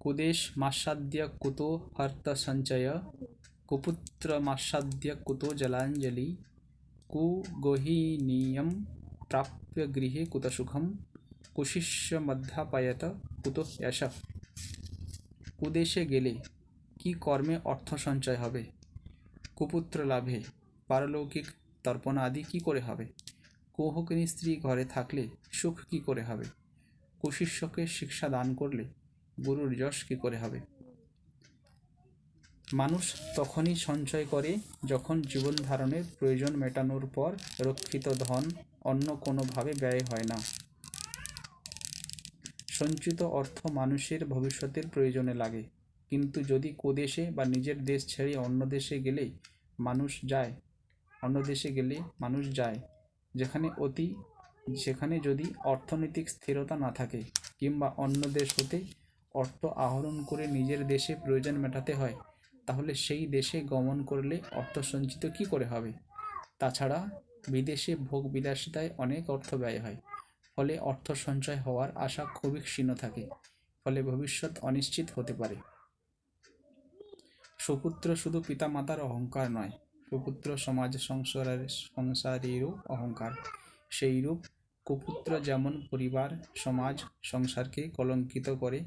कुदेशमास्साद्य कुतो हर्तसञ्चय कुपुत्रमास्साद्य कुतो जलाञ्जलि कुगोहिनीयं प्राप्य गृहे कुतसुखं কুশিষ্যমধ্যাপায়ত কুত যশ কুদেশে গেলে কি কর্মে অর্থ সঞ্চয় হবে কুপুত্র লাভে পারলৌকিক তর্পণ আদি কি করে হবে কুহকিনী স্ত্রী ঘরে থাকলে সুখ কি করে হবে কুশিষ্যকে শিক্ষা দান করলে গুরুর যশ কি করে হবে? মানুষ তখনই সঞ্চয় করে যখন জীবন ধারণের প্রয়োজন মেটানোর পর রক্ষিত ধন অন্য কোনোভাবে ব্যয় হয় না। সঞ্চিত অর্থ মানুষের ভবিষ্যতের প্রয়োজনে লাগে। কিন্তু যদি কোদেশে বা নিজের দেশ ছেড়ে অন্য দেশে গেলে মানুষ যায়, অন্য দেশে গেলে মানুষ যায়, যেখানে অতি সেখানে যদি অর্থনৈতিক স্থিরতা না থাকে কিংবা অন্য দেশ হতে অর্থ আহরণ করে নিজের দেশে প্রয়োজন মেটাতে হয়, তাহলে সেই দেশে গমন করলে অর্থ সঞ্চিত কি করে হবে? তাছাড়া, বিদেশে ভোগ বিলাসিতায় অনেক অর্থ ব্যয় হয়, ফলে অর্থ সঞ্চয় হওয়ার আশা খুবই ক্ষীণ থাকে, ফলে ভবিষ্যৎ অনিশ্চিত হতে পারে। সুপুত্র শুধু পিতামাতার অহংকার নয়, সুপুত্র সমাজ সংসারের, সংসারেরও অহংকার। সেইরূপ কুপুত্র যেমন পরিবার, সমাজ, সংসারকে কলঙ্কিত করে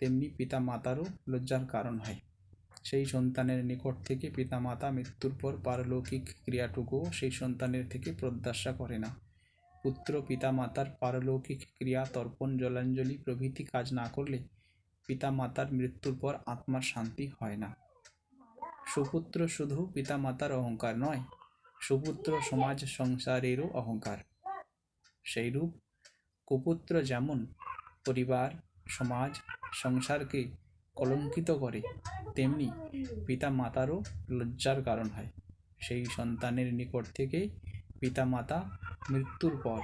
তেমনি পিতা মাতারও লজ্জার কারণ হয়। সেই সন্তানের নিকট থেকে পিতামাতা মৃত্যুর পর পারলৌকিক ক্রিয়াটুকুও সেই সন্তানের থেকে প্রত্যাশা করে না। পুত্র পিতামাতার পারলৌকিক ক্রিয়া তর্পণ জলাঞ্জলি প্রভৃতি কাজ না করলে পিতামাতার মৃত্যুর পর আত্মার শান্তি হয় না। সুপুত্র শুধু পিতামাতার অহংকার নয়, সুপুত্র সমাজ সংসারেরও অহংকার। সেইরূপ কুপুত্র যেমন পরিবার সমাজ সংসারকে কলঙ্কিত করে, তেমনি পিতা মাতারও লজ্জার কারণ হয়। সেই সন্তানের নিকট থেকে পিতামাতা মৃত্যুর পর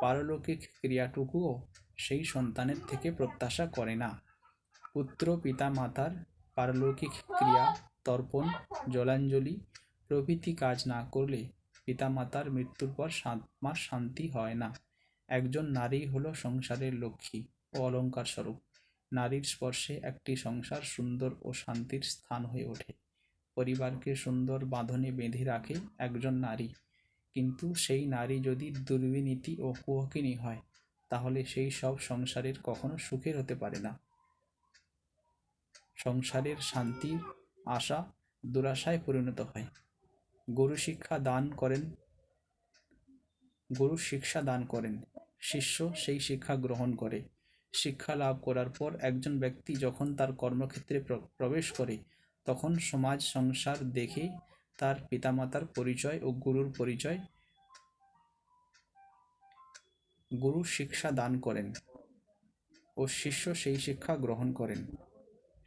পারলৌকিক ক্রিয়াটুকুও সেই সন্তানের থেকে প্রত্যাশা করে না। পুত্র পিতা মাতার পারলৌকিক ক্রিয়া, তর্পণ, জলাঞ্জলি প্রভৃতি কাজ না করলে পিতামাতার মৃত্যুর পর আত্মার শান্তি হয় না। একজন নারী হলো সংসারের লক্ষ্মী। ও অলঙ্কার স্বরূপ। নারীর স্পর্শে একটি সংসার সুন্দর ও শান্তির স্থান হয়ে ওঠে। পরিবারকে সুন্দর বাঁধনে বেঁধে রাখে একজন নারী। কিন্তু সেই নারী যদি দুর্বিনীতি ও কুহকিনী হয়, তাহলে সেই সব সংসারের কখনো সুখের হতে পারে না। সংসারের শান্তির আশা, দুরাশায় পরিণত হয়। গুরু শিক্ষা দান করেন, গুরু শিক্ষা দান করেন। শিষ্য সেই শিক্ষা গ্রহণ করে। শিক্ষা লাভ করার পর একজন ব্যক্তি যখন তার কর্মক্ষেত্রে প্রবেশ করে, তখন সমাজ সংসার দেখে তার পিতামাতার পরিচয় ও গুরুর পরিচয় গুরু শিক্ষা দান করেন ও শিষ্য সেই শিক্ষা গ্রহণ করেন।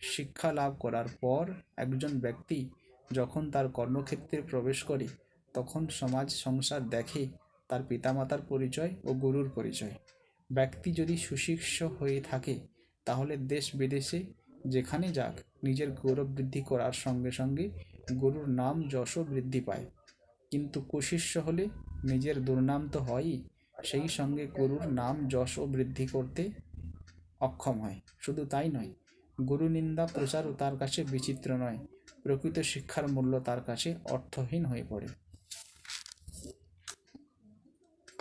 শিক্ষা লাভ করার পর একজন ব্যক্তি যখন তার কর্মক্ষেত্রে প্রবেশ করে, তখন সমাজ সংসার দেখে তার পিতামাতার পরিচয় ও গুরুর পরিচয়। ব্যক্তি যদি সুশিক্ষ হয়ে থাকে, তাহলে দেশ বিদেশে যেখানে যাক, নিজের গৌরব বৃদ্ধি করার সঙ্গে সঙ্গে গুরুর নাম যশও বৃদ্ধি পায়। কিন্তু কুশিষ্য হলে নিজের দুর্নাম তো হয়ই, সেই সঙ্গে গুরুর নাম যশও বৃদ্ধি করতে অক্ষম হয়। শুধু তাই নয় গুরু নিন্দা প্রচারও তার কাছে বিচিত্র নয়, প্রকৃত শিক্ষার মূল্য তার কাছে অর্থহীন হয়ে পড়ে।